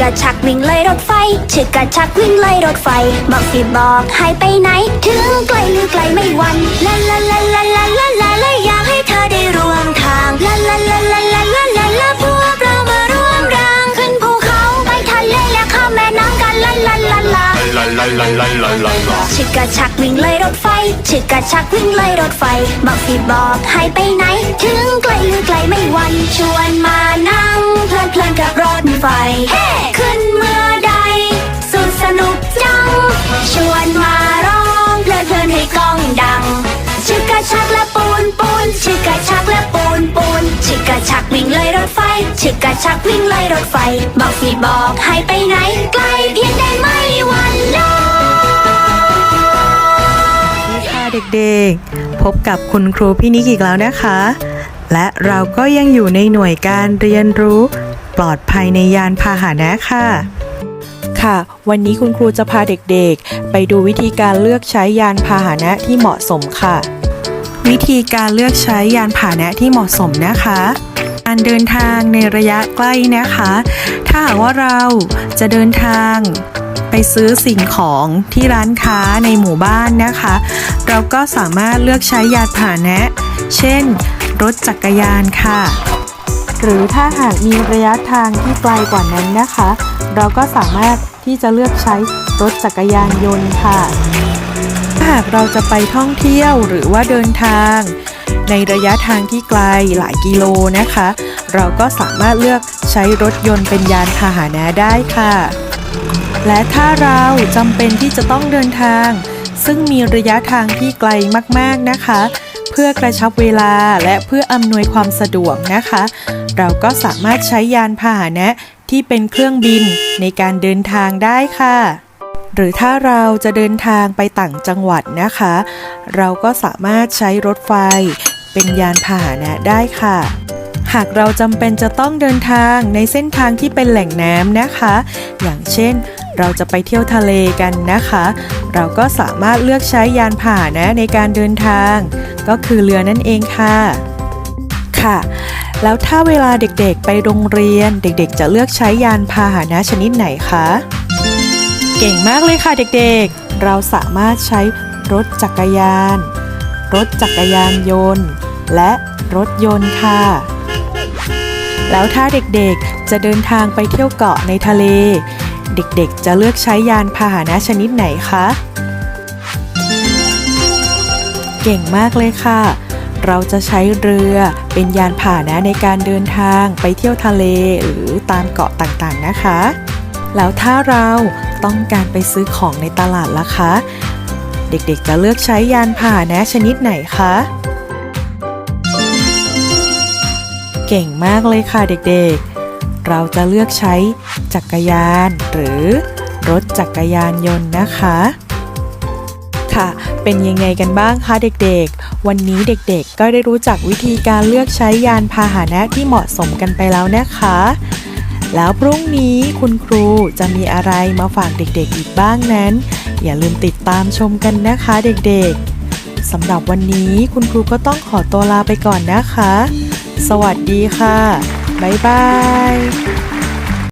กระชักวิ่งเลยรถไฟฉึกกระชักวิ่งเลยรถไฟ บอกสิบอกให้ไปไหน ถึงไกลหรือไกลไม่วันลาลาลาลาลาลาลาลาอยากให้เธอได้ร่วมทางลาลาลาลาลาลาลาลาพวกเรามาร่วมรางขึ้นภูเขาไปทะเลและข้ามแม่น้ำกันลาลาลาลา La la la la la la la ฉึกกระชักวิ่งเลยรถไฟฉึกกระชักวิ่งเลยรถไฟ บอกสิบอกให้ไปไหน ถึงไกลหรือไกลไม่หวันชวนมานั่งเพลินเพลินกับรถไฟ องดังฉึกกระชักและปูนปูนฉึกกระชักและปูนปูนฉึกกระชักวิ่งเลยรถไฟฉึกกระชักวิ่งเลยรถไฟ บอกสิบอกให้ไปไหนไกลเพียงใดไม่หวันเลยสวัสดีค่ะเด็กๆ พบกับคุณครูพี่นิกอีกแล้วนะคะ และเราก็ยังอยู่ในหน่วยการเรียนรู้ ปลอดภัยในยานพาหนะค่ะ ค่ะ วันนี้คุณครูจะพาเด็กๆ ไปดูวิธีการเลือกใช้ยานพาหนะที่เหมาะสมค่ะ วิธีการเลือกใช้ยานพาหนะที่เหมาะสมนะคะ การเดินทางในระยะใกล้นะคะ ถ้าหากว่าเราจะเดินทางไปซื้อสิ่งของที่ร้านค้าในหมู่บ้านนะคะ เราก็สามารถเลือกใช้ยานพาหนะ เช่น รถจักรยานค่ะ หรือถ้าหากมีระยะทางที่ไกลกว่านั้นนะคะ เราก็สามารถ ที่จะเลือกใช้รถจักรยานยนต์ค่ะ หากเราจะไปท่องเที่ยวหรือว่าเดินทาง ในระยะทางที่ไกลหลายกิโลนะคะ เราก็สามารถเลือกใช้รถยนต์เป็นยานพาหนะได้ค่ะ และถ้าเราจำเป็นที่จะต้องเดินทาง ซึ่งมีระยะทางที่ไกลมากๆนะคะเพื่อกระชับเวลาและเพื่ออำนวยความสะดวกนะคะ เราก็สามารถใช้ยานพาหนะ ที่เป็นเครื่องบินในการเดินทางได้ค่ะ หรือถ้าเราจะเดินทางไปต่างจังหวัดนะคะ เราก็สามารถใช้รถไฟเป็นยานพาหนะได้ค่ะ หากเราจำเป็นจะต้องเดินทางในเส้นทางที่เป็นแหล่งน้ำนะคะ อย่างเช่น เราจะไปเที่ยวทะเลกันนะคะ เราก็สามารถเลือกใช้ยานพาหนะในการเดินทาง ก็คือเรือนั่นเองค่ะ ค่ะ แล้วถ้าเวลาเด็กๆ ไปโรงเรียน เด็กๆ จะเลือกใช้ยานพาหนะชนิดไหนคะ เก่งมากเลยค่ะเด็กๆ เราสามารถใช้รถจักรยาน รถจักรยานยนต์ และรถยนต์ค่ะ แล้วถ้าเด็กๆ จะเดินทางไปเที่ยวเกาะในทะเล เด็กๆ จะเลือกใช้ยานพาหนะชนิดไหนคะ เก่งมากเลยค่ะ เราจะใช้เรือเป็นยานพาหนะในการเดินทางไปเที่ยวทะเลหรือตามเกาะต่างๆนะคะ แล้วถ้าเราต้องการไปซื้อของในตลาดล่ะคะ เด็กๆจะเลือกใช้ยานพาหนะชนิดไหนคะเก่งมากเลยค่ะเด็กๆ เราจะเลือกใช้จักรยานหรือรถจักรยานยนต์นะคะ ค่ะ เป็นยังไงกันบ้างคะเด็กๆ วันนี้เด็กๆ ก็ได้รู้จักวิธีการเลือกใช้ยานพาหนะที่เหมาะสมกันไปแล้วนะคะ แล้วพรุ่งนี้คุณครูจะมีอะไรมาฝากเด็กๆอีกบ้างนั้น อย่าลืมติดตามชมกันนะคะเด็กๆสำหรับวันนี้คุณครูก็ต้องขอตัวลาไปก่อนนะคะ สวัสดีค่ะ บ๊ายบาย